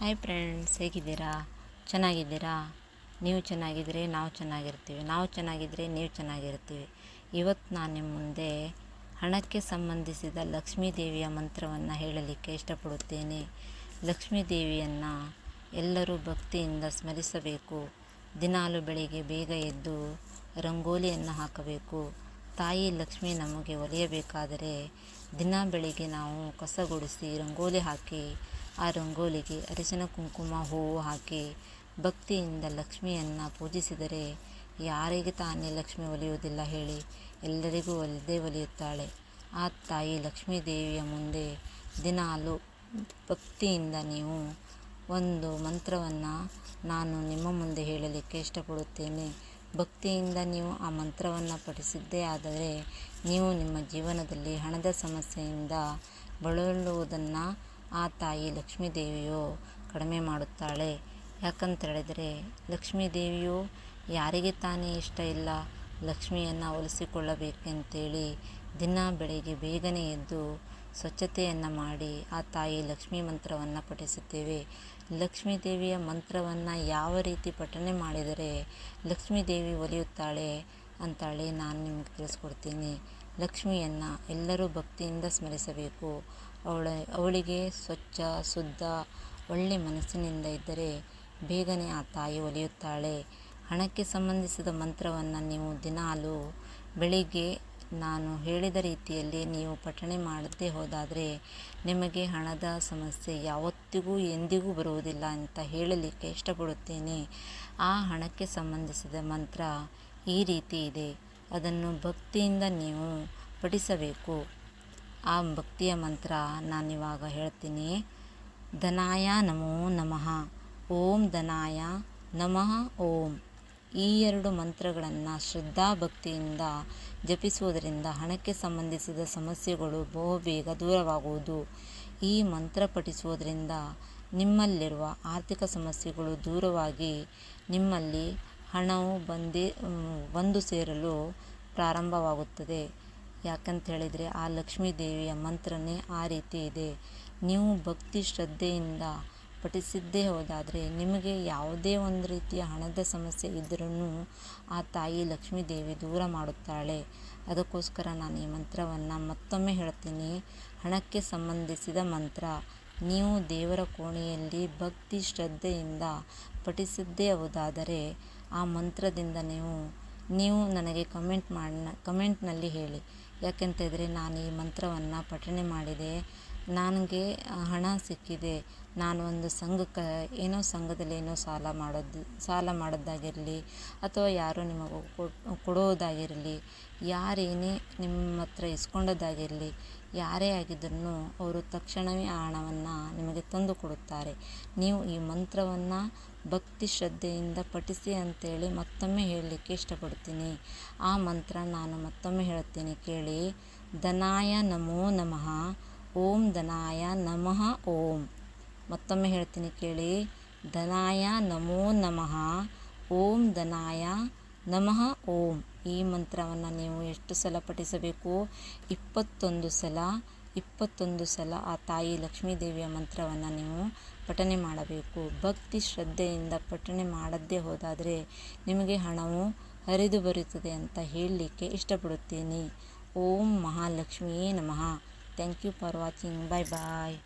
Hi friends ಹೇಗಿದ್ದೀರಾ? ಚೆನ್ನಾಗಿದ್ದೀರಾ? ನೀವು ಚೆನ್ನಾಗಿದ್ದರೆ ನಾವು ಚೆನ್ನಾಗಿರ್ತೀವಿ. ನಾವು ಚೆನ್ನಾಗಿದ್ದರೆ ನೀವು ಚೆನ್ನಾಗಿರ್ತೀವಿ. ಇವತ್ತು ನಾನು ನಿಮ್ಮ ಮುಂದೆ ಹಣಕ್ಕೆ ಸಂಬಂಧಿಸಿದ ಲಕ್ಷ್ಮೀ ದೇವಿಯ ಮಂತ್ರವನ್ನು ಹೇಳಲಿಕ್ಕೆ ಇಷ್ಟಪಡುತ್ತೇನೆ. ಲಕ್ಷ್ಮೀ ದೇವಿಯನ್ನು ಎಲ್ಲರೂ ಭಕ್ತಿಯಿಂದ ಸ್ಮರಿಸಬೇಕು. ದಿನಾಲು ಬೆಳಿಗ್ಗೆ ಬೇಗ ಎದ್ದು ರಂಗೋಲಿಯನ್ನು ಹಾಕಬೇಕು. ತಾಯಿ ಲಕ್ಷ್ಮಿ ನಮಗೆ ಒಲಿಯಬೇಕಾದರೆ ದಿನ ಬೆಳಿಗ್ಗೆ ನಾವು ಕಸ ಗುಡಿಸಿ ರಂಗೋಲಿ ಹಾಕಿ ಆ ರಂಗೋಲಿಗೆ ಅರಿಶಿನ ಕುಂಕುಮ ಹೂವು ಹಾಕಿ ಭಕ್ತಿಯಿಂದ ಲಕ್ಷ್ಮಿಯನ್ನು ಪೂಜಿಸಿದರೆ ಯಾರಿಗೆ ತಾನೇ ಲಕ್ಷ್ಮಿ ಒಲಿಯುವುದಿಲ್ಲ ಹೇಳಿ ಎಲ್ಲರಿಗೂ ಒಲಿದೇ ಒಲಿಯುತ್ತಾಳೆ. ಆ ತಾಯಿ ಲಕ್ಷ್ಮೀ ದೇವಿಯ ಮುಂದೆ ದಿನಾಲು ಭಕ್ತಿಯಿಂದ ನೀವು ಒಂದು ಮಂತ್ರವನ್ನು ನಾನು ನಿಮ್ಮ ಮುಂದೆ ಹೇಳಲಿಕ್ಕೆ ಇಷ್ಟಪಡುತ್ತೇನೆ. ಭಕ್ತಿಯಿಂದ ನೀವು ಆ ಮಂತ್ರವನ್ನು ಪಠಿಸಿದ್ದೇ ಆದರೆ ನೀವು ನಿಮ್ಮ ಜೀವನದಲ್ಲಿ ಹಣದ ಸಮಸ್ಯೆಯಿಂದ ಬಳಲುವುದನ್ನು ಆ ತಾಯಿ ಲಕ್ಷ್ಮೀ ದೇವಿಯು ಕಡಿಮೆ ಮಾಡುತ್ತಾಳೆ. ಯಾಕಂತ ಹೇಳಿದರೆ ಲಕ್ಷ್ಮೀ ದೇವಿಯು ಯಾರಿಗೆ ತಾನೇ ಇಷ್ಟ ಇಲ್ಲ, ಲಕ್ಷ್ಮಿಯನ್ನು ಒಲಿಸಿಕೊಳ್ಳಬೇಕಂತೇಳಿ ದಿನ ಬೆಳಿಗ್ಗೆ ಬೇಗನೆ ಎದ್ದು ಸ್ವಚ್ಛತೆಯನ್ನು ಮಾಡಿ ಆ ತಾಯಿ ಲಕ್ಷ್ಮೀ ಮಂತ್ರವನ್ನು ಪಠಿಸುತ್ತೇವೆ. ಲಕ್ಷ್ಮೀ ದೇವಿಯ ಮಂತ್ರವನ್ನು ಯಾವ ರೀತಿ ಪಠನೆ ಮಾಡಿದರೆ ಲಕ್ಷ್ಮೀ ದೇವಿ ಒಲಿಯುತ್ತಾಳೆ ಅಂತೇಳಿ ನಾನು ನಿಮಗೆ ತಿಳಿಸ್ಕೊಡ್ತೀನಿ. ಲಕ್ಷ್ಮಿಯನ್ನು ಎಲ್ಲರೂ ಭಕ್ತಿಯಿಂದ ಸ್ಮರಿಸಬೇಕು. ಅವಳ, ಅವಳಿಗೆ ಸ್ವಚ್ಛ, ಶುದ್ಧ, ಒಳ್ಳೆ ಮನಸ್ಸಿನಿಂದ ಇದ್ದರೆ ಬೇಗನೆ ಆ ತಾಯಿ ಒಲಿಯುತ್ತಾಳೆ. ಹಣಕ್ಕೆ ಸಂಬಂಧಿಸಿದ ಮಂತ್ರವನ್ನು ನೀವು ದಿನಾಲು ಬೆಳಿಗ್ಗೆ ನಾನು ಹೇಳಿದ ರೀತಿಯಲ್ಲಿ ನೀವು ಪಠಣೆ ಮಾಡದೇ ಹೋದಾದರೆ ನಿಮಗೆ ಹಣದ ಸಮಸ್ಯೆ ಯಾವತ್ತಿಗೂ ಎಂದಿಗೂ ಬರುವುದಿಲ್ಲ ಅಂತ ಹೇಳಲಿಕ್ಕೆ ಇಷ್ಟಪಡುತ್ತೇನೆ. ಆ ಹಣಕ್ಕೆ ಸಂಬಂಧಿಸಿದ ಮಂತ್ರ ಈ ರೀತಿ ಇದೆ. ಅದನ್ನು ಭಕ್ತಿಯಿಂದ ನೀವು ಪಠಿಸಬೇಕು. ಆ ಭಕ್ತಿಯ ಮಂತ್ರ ನಾನಿವಾಗ ಹೇಳ್ತೀನಿ. ಧನಾಯ ನಮೋ ನಮಃ. ಓಂ ಧನಾಯ ನಮಃ ಓಂ. ಈ ಎರಡು ಮಂತ್ರಗಳನ್ನು ಶ್ರದ್ಧಾಭಕ್ತಿಯಿಂದ ಜಪಿಸುವುದರಿಂದ ಹಣಕ್ಕೆ ಸಂಬಂಧಿಸಿದ ಸಮಸ್ಯೆಗಳು ಬಹುಬೇಗ ದೂರವಾಗುವುದು. ಈ ಮಂತ್ರ ಪಠಿಸುವುದರಿಂದ ನಿಮ್ಮಲ್ಲಿರುವ ಆರ್ಥಿಕ ಸಮಸ್ಯೆಗಳು ದೂರವಾಗಿ ನಿಮ್ಮಲ್ಲಿ ಹಣವು ಬಂದೇ ಬಂದು ಸೇರಲು ಪ್ರಾರಂಭವಾಗುತ್ತದೆ. ಯಾಕಂತ ಹೇಳಿದರೆ ಆ ಲಕ್ಷ್ಮೀ ದೇವಿಯ ಮಂತ್ರನೇ ಆ ರೀತಿ ಇದೆ. ನೀವು ಭಕ್ತಿ ಶ್ರದ್ಧೆಯಿಂದ ಪಠಿಸಿದ್ದೇ ಹೋದಾದರೆ ನಿಮಗೆ ಯಾವುದೇ ಒಂದು ರೀತಿಯ ಹಣದ ಸಮಸ್ಯೆ ಇದ್ದರೂ ಆ ತಾಯಿ ಲಕ್ಷ್ಮೀ ದೇವಿ ದೂರ ಮಾಡುತ್ತಾಳೆ. ಅದಕ್ಕೋಸ್ಕರ ನಾನು ಈ ಮಂತ್ರವನ್ನು ಮತ್ತೊಮ್ಮೆ ಹೇಳ್ತೀನಿ. ಹಣಕ್ಕೆ ಸಂಬಂಧಿಸಿದ ಮಂತ್ರ, ನೀವು ದೇವರ ಕೋಣೆಯಲ್ಲಿ ಭಕ್ತಿ ಶ್ರದ್ಧೆಯಿಂದ ಪಠಿಸಿದ್ದೇ ಹೋದಾದರೆ ಆ ಮಂತ್ರದಿಂದ ನೀವು ನೀವು ನನಗೆ ಕಮೆಂಟ್ ಮಾಡಿ ಕಮೆಂಟ್ನಲ್ಲಿ ಹೇಳಿ. ಯಾಕೆಂತಂದರೆ ನಾನು ಈ ಮಂತ್ರವನ್ನು ಪಠಣೆ ಮಾಡಿದೆ. ನನಗೆ ಹಣ ಸಿಕ್ಕಿದೆ. ನಾನು ಒಂದು ಸಂಘಕ್ಕೆ ಏನೋ ಸಂಘದಲ್ಲಿ ಏನೋ ಸಾಲ ಮಾಡೋದು, ಸಾಲ ಮಾಡೋದಾಗಿರಲಿ ಅಥವಾ ಯಾರೋ ನಿಮಗೆ ಕೊಡೋದಾಗಿರಲಿ, ಯಾರೇನೇ ನಿಮ್ಮ ಹತ್ರ ಇಸ್ಕೊಂಡೋದಾಗಿರಲಿ, ಯಾರೇ ಆಗಿದ್ದರೂ ಅವರು ತಕ್ಷಣವೇ ಆ ಹಣವನ್ನು ನಿಮಗೆ ತಂದು ಕೊಡುತ್ತಾರೆ. ನೀವು ಈ ಮಂತ್ರವನ್ನು ಭಕ್ತಿ ಶ್ರದ್ಧೆಯಿಂದ ಪಠಿಸಿ ಅಂತೇಳಿ ಮತ್ತೊಮ್ಮೆ ಹೇಳಲಿಕ್ಕೆ ಇಷ್ಟಪಡ್ತೀನಿ ಆ ಮಂತ್ರ ನಾನು ಮತ್ತೊಮ್ಮೆ ಹೇಳ್ತೀನಿ ಕೇಳಿ, ಧನಾಯ ನಮೋ ನಮಃ, ಓಂ ಧನಾಯ ನಮಃ, ಓಂ. ಮತ್ತೊಮ್ಮೆ ಹೇಳ್ತೀನಿ ಕೇಳಿ, ಧನಾಯ ನಮೋ ನಮಃ, ಓಂ ಧನಾಯ ನಮಃ, ಓಂ. ಈ ಮಂತ್ರವನ್ನು ನೀವು ಎಷ್ಟು ಸಲ ಪಠಿಸಬೇಕು? ಇಪ್ಪತ್ತೊಂದು ಸಲ ಇಪ್ಪತ್ತೊಂದು ಸಲ ಆ ತಾಯಿ ಲಕ್ಷ್ಮೀ ದೇವಿಯ ಮಂತ್ರವನ್ನು ನೀವು ಪಠನೆ ಮಾಡಬೇಕು. ಭಕ್ತಿ ಶ್ರದ್ಧೆಯಿಂದ ಪಠನೆ ಮಾಡದೇ ಹೋದಾದರೆ ನಿಮಗೆ ಹಣವು ಹರಿದು ಬರುತ್ತದೆ ಅಂತ ಹೇಳಲಿಕ್ಕೆ ಇಷ್ಟಪಡುತ್ತೇನೆ. ಓಂ ಮಹಾಲಕ್ಷ್ಮಿಯೇ ನಮಃ. Thank you for watching bye bye